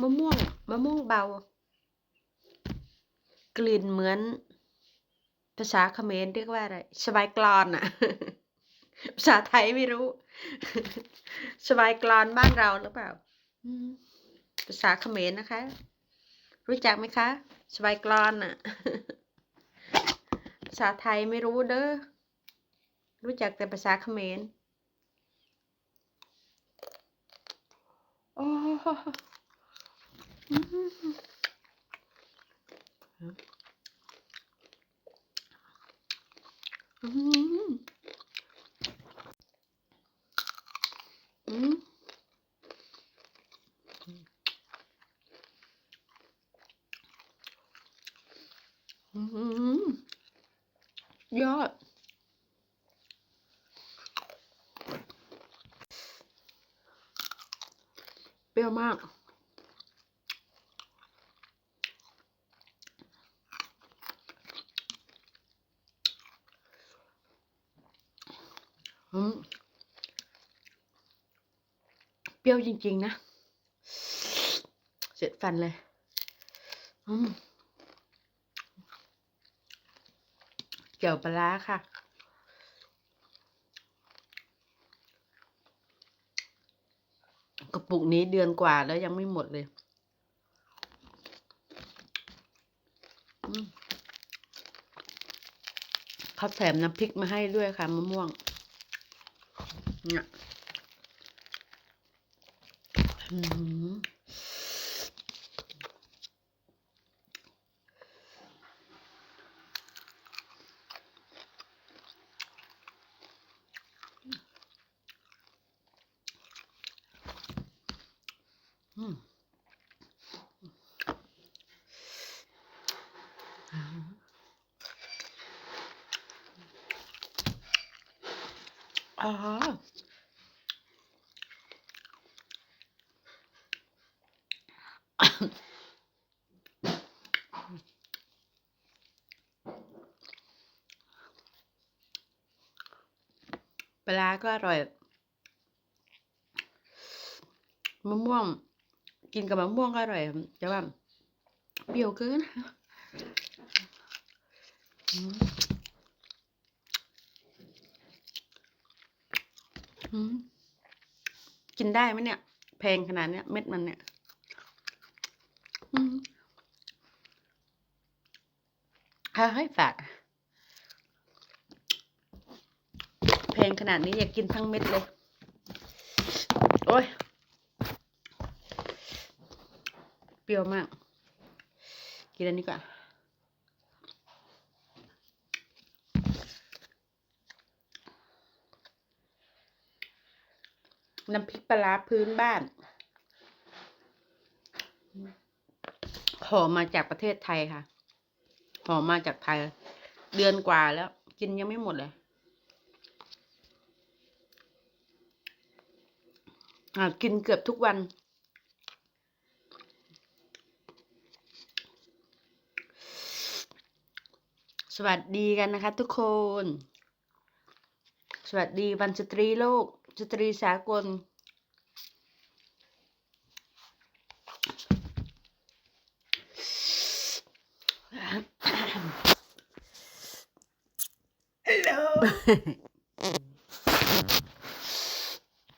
มะม่วงมะม่วงเบา กลิ่นเหมือน ภาษาเขมรเรียกว่าอะไรสบายกลอนอะภาษาไทยไม่รู้สบายกลอนบ้านเราหรือเปล่าภาษาเขมรนะคะ รู้จักไหมคะสบายกลอนอะภาษาไทยไม่รู้เด้อรู้จักแต่ภาษาเขมรโอ้อืมอืมอืมอืม ยอดเปรี้ยวมาก เปรี้ยวจริง ๆ นะ เสร็จฟันเลยเกี่ยวปลาร้าค่ะกระปุกนี้เดือนกว่าแล้วยังไม่หมดเลย เขาแถมน้ำพริกมาให้ด้วยค่ะมะม่วง เนี่ยอืมอืมอ๋อ ปลาก็อร่อยมะม่วง กินกับมะม่วงก็อร่อยแต่ว่าเปรี้ยวเกินกินได้ไหมเนี่ย แพงขนาดเนี้ย เม็ดมันเนี่ย ถ้าให้ฝากแพงขนาดนี้อยากกินทั้งเม็ดเลย โอ้ย เปรี้ยวมาก กินอันนี้ก่อนน้ำพริกปลาร้าพื้นบ้าน ห่อมาจากประเทศไทยค่ะห่อมาจากไทย เดือนกว่าแล้ว กินยังไม่หมดเลยอ่ากินเกือบทุกวัน สวัสดีกันนะคะทุกคน สวัสดีวันสตรีโลก สตรีสากล Hello.